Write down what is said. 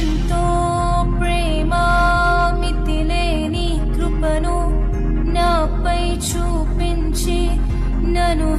ఎంతో ప్రేమ మితిలేని కృపను నాపై చూపించి నను